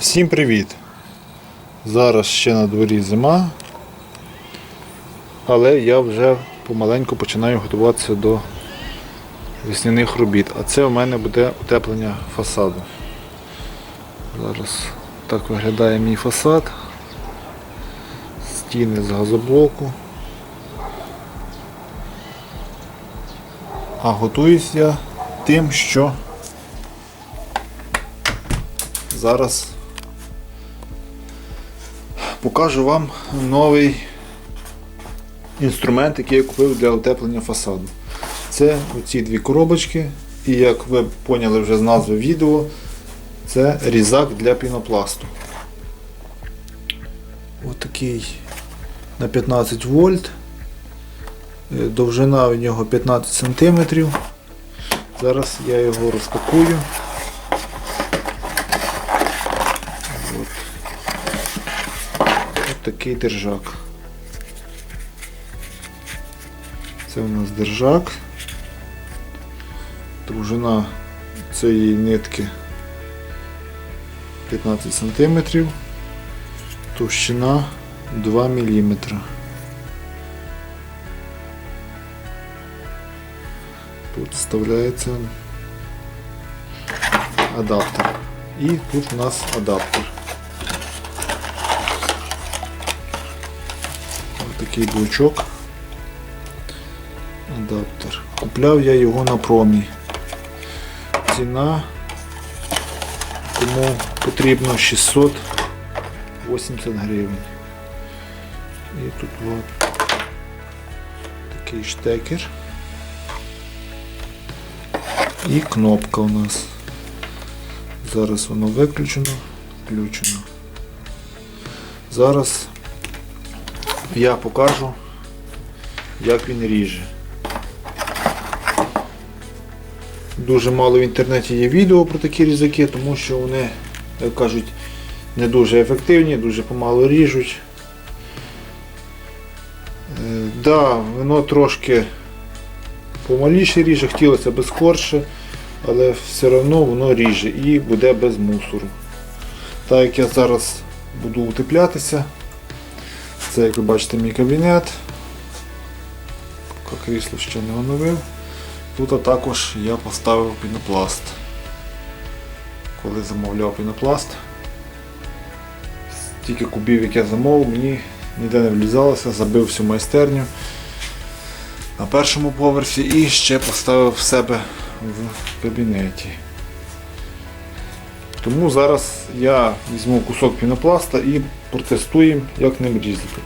Всім привіт! Зараз ще на дворі зима, але я вже помаленьку починаю готуватися до весняних робіт. А це у мене буде утеплення фасаду. Зараз так виглядає мій фасад. Стіни з газоблоку. А готуюсь я тим, що зараз покажу вам новий інструмент, який я купив для утеплення фасаду. Це оці дві коробочки, і як ви поняли вже з назви відео, це різак для пінопласту. Отакий на 15 вольт. Е, Довжина у нього 15 см. Зараз я його розпакую. Ось такий держак. Це у нас держак. Довжина цієї нитки 15 см, товщина 2 мм. Тут вставляється адаптер. І тут у нас адаптер. Такий блочок. Адаптер. Купляв я його на промі. Ціна кому потрібно 680 гривень. І тут от такий штекер. І кнопка у нас. Зараз воно виключено, включено. Зараз я покажу, як він ріже. Дуже мало в інтернеті є відео про такі різаки, тому що вони, як кажуть, не дуже ефективні, дуже помало ріжуть. Е, да, воно трошки помаліше ріже, хотілося б скорше, але все одно воно ріже і буде без мусору. Так як я зараз буду утеплятися, це як ви бачите мій кабінет. Крісло ще не оновив. Тут також я поставив пінопласт. Коли замовляв пінопласт, стільки кубів, як я замовив, мені ніде не влізалося, забив всю майстерню на першому поверсі і ще поставив в себе в кабінеті. Тому зараз я візьму кусок пінопласта і протестуємо, як ним різати.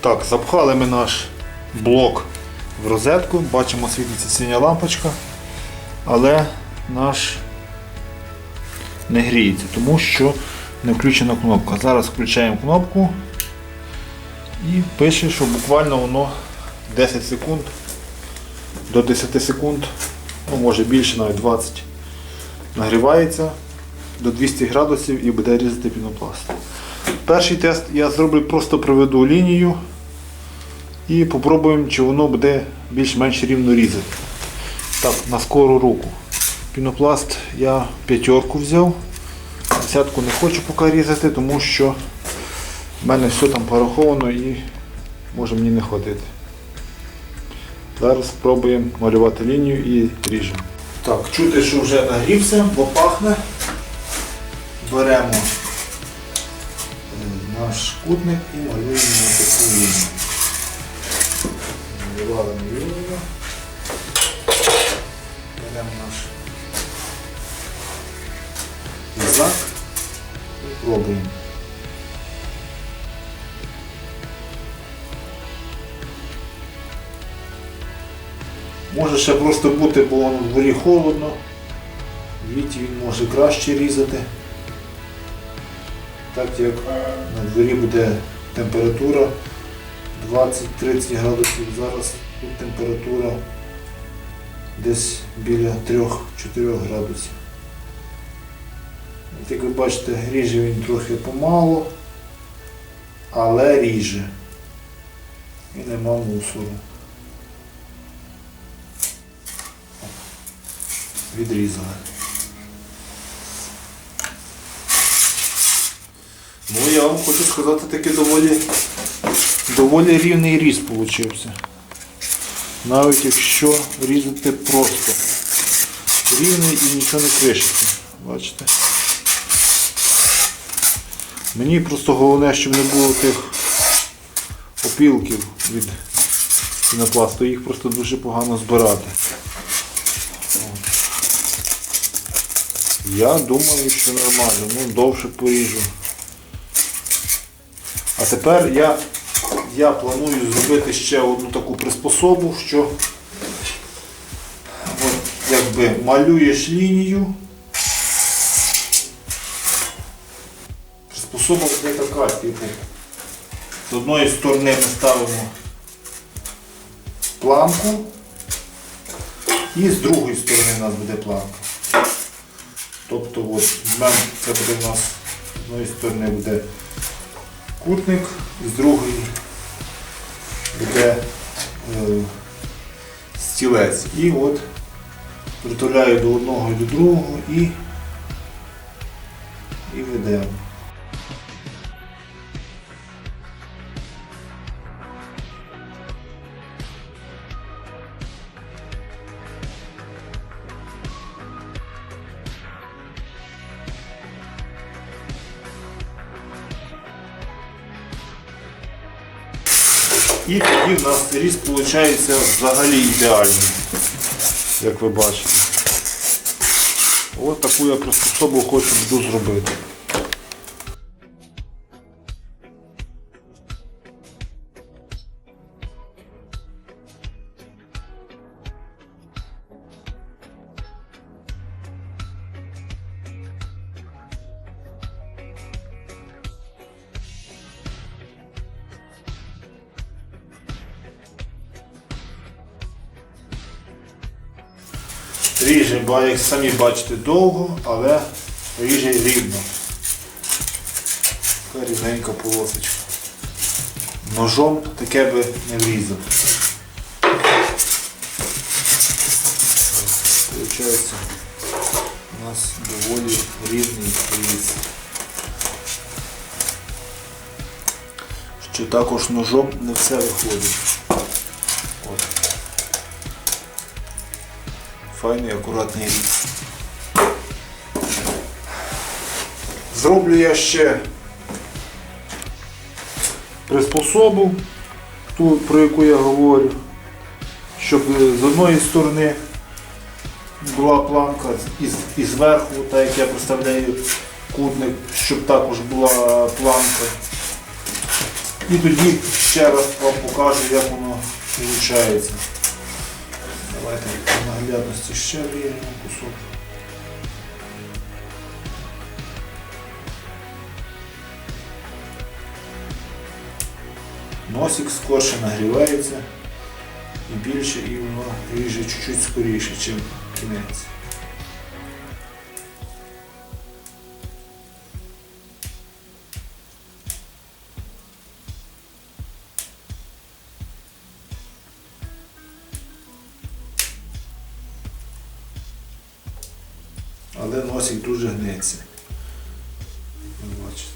Так, запхали ми наш блок в розетку, бачимо світиться синя лампочка, але наш не гріється, тому що не включена кнопка. Зараз включаємо кнопку і пише, що буквально воно 10 секунд до 10 секунд, ну може більше, навіть 20, нагрівається до 200 градусів і буде різати пінопласт. Перший тест я зроблю, просто проведу лінію і попробуємо, чи воно буде більш-менш рівно різати. Так, на скору руку. Пінопласт я п'ятерку взяв. Десятку не хочу поки різати, тому що в мене все там пораховано і може мені не ходити. Зараз спробуємо малювати лінію і ріжемо. Так, чути, що вже нагрівся, бо пахне. Беремо е, наш кутник і малюємо таку лінію. Малювали лінію. Беремо наш різак і пробуємо. Може ще просто бути, бо воно в дворі холодно. В він може краще різати. Так як на дворі буде температура 20-30 градусів, зараз тут температура десь біля 3-4 градусів. От Як ви бачите, ріже він трохи помало, але ріже. І нема мусору. відрізали. Ну я вам хочу сказати, таки доволі, доволі рівний різ получився. Навіть якщо різати просто. Рівний і нічого не кришиться. Бачите? Мені просто головне, щоб не було тих опілків від пінопласту, їх просто дуже погано збирати. Я думаю, що нормально, ну довше поріжу. А тепер я, я планую зробити ще одну таку приспособу, що от, якби малюєш лінію. Приспособа буде така, типу. З одної сторони ми ставимо планку і з другої сторони у нас буде планка. Тобто от, це буде у нас з одної сторони буде кутник, з другої буде е, стілець. І от притуляю до одного і до другого і, і ведемо. І тоді в нас різ виходить взагалі ідеальний, як ви бачите. Ось таку я приспособу хочу буду зробити. Ріже, ба- як самі бачите, довго, але ріже рівно. Така рівненька полосочка. Ножом таке би не врізав. Получається, у нас доволі рівний різ. Що також ножом не все виходить. Файний акуратний різ. Зроблю я ще приспособу, ту, про яку я говорю, щоб з одної сторони була планка і, зверху, так як я представляю кутник, щоб також була планка. І тоді ще раз вам покажу, як воно виходить. Давайте наглядності ще ріжемо кусок. Носик скорше нагрівається і більше, і воно ріже чуть-чуть скоріше, ніж кінець. Бачите.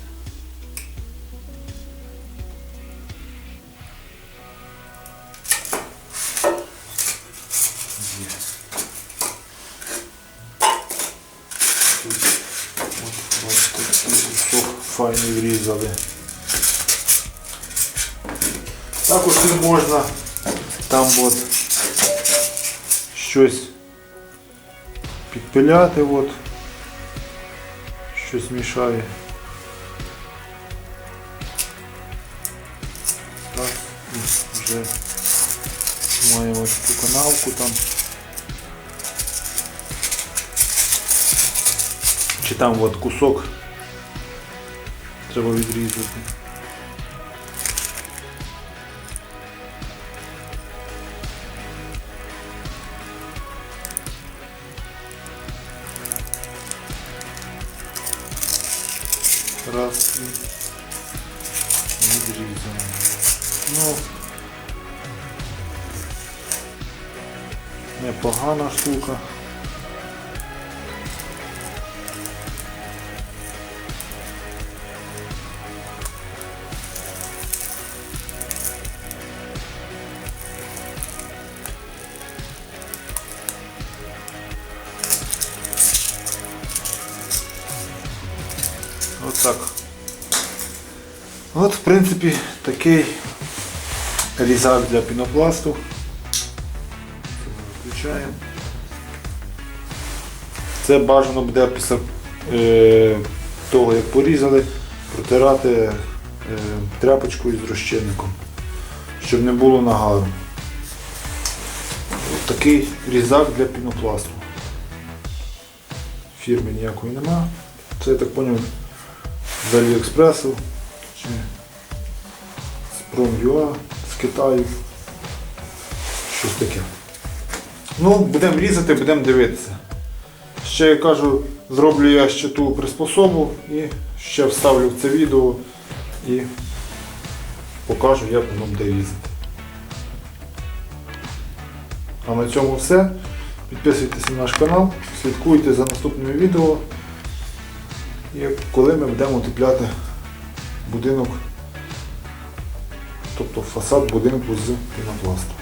Тут, файний врізали. Також не можна там от щось підпиляти, от, щось мішає. вже маємо цю канавку там. Чи там от кусок треба відрізати. Раз і відрізаємо. Ну, непогана штука. Отак. От, От, в принципі, такий різак для пінопласту. Включаємо. Це бажано буде після е, того, як порізали, протирати е, тряпочкою з розчинником, щоб не було нагару. Ось такий різак для пінопласту. Фірми ніякої нема. Це я так зрозумів з Аліекспресу чи з Prom.ua, з Китаю. Щось таке. Ну, будемо різати, будемо дивитися. Ще я кажу, зроблю я ще ту приспособу і ще вставлю в це відео і покажу, як воно буде різати. А на цьому все. Підписуйтесь на наш канал, слідкуйте за наступними відео. І коли ми будемо утепляти будинок, тобто фасад будинку з пінопласту.